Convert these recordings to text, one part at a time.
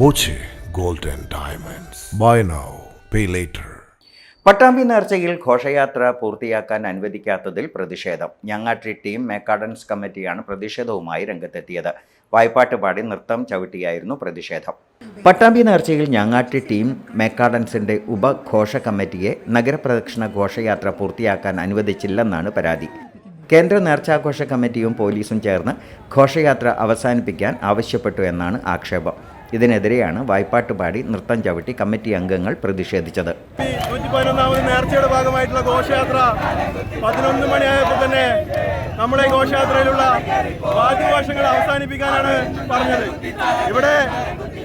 Boche gold and Diamonds. Buy now, pay later. Pattambi നേർച്ചയിൽ ഘോഷയാത്ര പൂർത്തിയാക്കാൻ അനുവദിക്കാത്തതിൽ പ്രതിഷേധം. ഞങ്ങാട്ടി ടീം മേക്കാഡൻസ് കമ്മിറ്റിയാണ് പ്രതിഷേധവുമായി രംഗത്തെത്തിയത്. വായ്പാട്ട് പാടി നൃത്തം ചവിട്ടിയായിരുന്നു പ്രതിഷേധം. പട്ടാമ്പി നേർച്ചയിൽ ഞങ്ങാട്ടി ടീം മേക്കാഡൻസിന്റെ ഉപഘോഷ കമ്മിറ്റിയെ നഗരപ്രദക്ഷിണ ഘോഷയാത്ര പൂർത്തിയാക്കാൻ അനുവദിച്ചില്ലെന്നാണ് പരാതി. കേന്ദ്ര നേർച്ചാഘോഷ കമ്മിറ്റിയും പോലീസും ചേർന്ന് ഘോഷയാത്ര അവസാനിപ്പിക്കാൻ ആവശ്യപ്പെട്ടു എന്നാണ് ആക്ഷേപം. ഇതിനെതിരെയാണ് വായ്പാട്ട് പാടി നൃത്തം ചവിട്ടി കമ്മിറ്റി അംഗങ്ങൾ പ്രതിഷേധിച്ചത്. നേർച്ചയുടെ ഭാഗമായിട്ടുള്ള ഘോഷയാത്ര പതിനൊന്ന് മണിയായപ്പോൾ തന്നെ നമ്മുടെ ഘോഷയാത്രയിലുള്ള വാദ്യഘോഷങ്ങൾ അവസാനിപ്പിക്കാനാണ് പറഞ്ഞത്. ഇവിടെ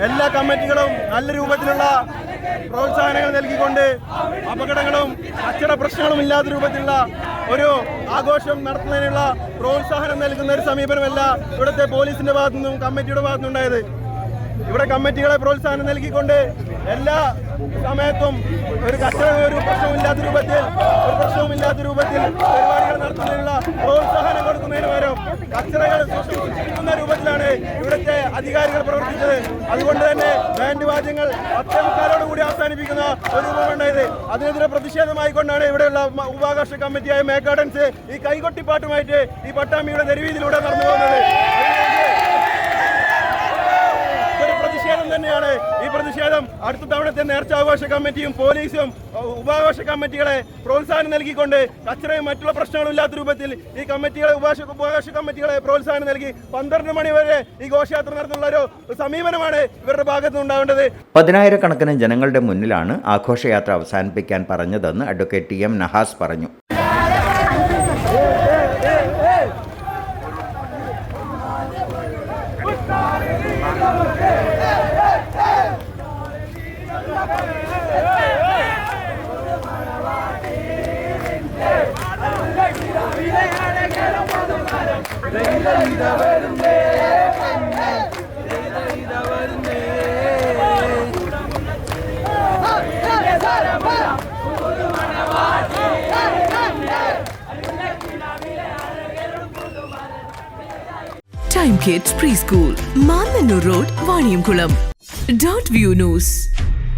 എല്ലാ കമ്മിറ്റികളും നല്ല രൂപത്തിലുള്ള പ്രോത്സാഹനങ്ങൾ നൽകിക്കൊണ്ട് അപകടങ്ങളും അച്ചട പ്രശ്നങ്ങളും ഇല്ലാത്ത രൂപത്തിലുള്ള ഒരു ആഘോഷം നടത്തുന്നതിനുള്ള പ്രോത്സാഹനം നൽകുന്ന ഒരു സമീപനമല്ല ഇവിടുത്തെ പോലീസിന്റെ ഭാഗത്തു നിന്നും കമ്മിറ്റിയുടെ ഭാഗത്തു ഇവിടെ കമ്മിറ്റികളെ പ്രോത്സാഹനം നൽകിക്കൊണ്ട് എല്ലാ സമയത്തും ഒരു കർഷക ഒരു പ്രശ്നമില്ലാത്ത രൂപത്തിൽ ഒരു പ്രശ്നവുമില്ലാത്ത രൂപത്തിൽ പരിപാടികൾ നടത്തുന്നതിനുള്ള പ്രോത്സാഹനം കൊടുക്കുന്നതിന് പകരം കച്ചറകൾ സൃഷ്ടിക്കുന്ന രൂപത്തിലാണ് ഇവിടുത്തെ അധികാരികൾ പ്രവർത്തിച്ചത്. അതുകൊണ്ട് തന്നെ ബാൻഡ് വാദ്യങ്ങൾ അത്യമുക്കാലോട് കൂടി അവസാനിപ്പിക്കുന്ന ഒരു രൂപമുണ്ടായത് അതിനെതിരെ പ്രതിഷേധമായിക്കൊണ്ടാണ് ഇവിടെയുള്ള ഉപാകർഷ കമ്മിറ്റിയായ മേക്കാഡൻസ് ഈ കൈകൊട്ടിപ്പാട്ടുമായിട്ട് ഈ പട്ടാമ്പിയുടെ തെരുവീതിയിലൂടെ നടന്നു പോകുന്നത് ഇതൊരു പ്രതിഷേധം തന്നെയാണ് ഈ പ്രതിഷേധം അടുത്ത തവണത്തെ നേർച്ചാഘോഷ കമ്മിറ്റിയും പോലീസും ഉപാഘോഷ കമ്മിറ്റികളെ പ്രോത്സാഹനം നൽകിക്കൊണ്ട് കച്ചറയും മറ്റുള്ള പ്രശ്നങ്ങളും ഇല്ലാത്ത രൂപത്തിൽ ഈ കമ്മിറ്റികളെ ഉപാഷ ഉപാഘോഷ കമ്മിറ്റികളെ പ്രോത്സാഹനം നൽകി പന്ത്രണ്ട് മണി വരെ ഈ ഘോഷയാത്ര നടത്തുന്ന ഒരു സമീപനമാണ് ഇവരുടെ ഭാഗത്ത് നിന്നുണ്ടാവേണ്ടത്. പതിനായിരക്കണക്കിന് ജനങ്ങളുടെ മുന്നിലാണ് ആഘോഷയാത്ര അവസാനിപ്പിക്കാൻ പറഞ്ഞതെന്ന് അഡ്വക്കേറ്റ് ടി എം നഹാസ് പറഞ്ഞു. Time Kids Preschool, Manmanur Road, Vaniyamkulam. Dot View News.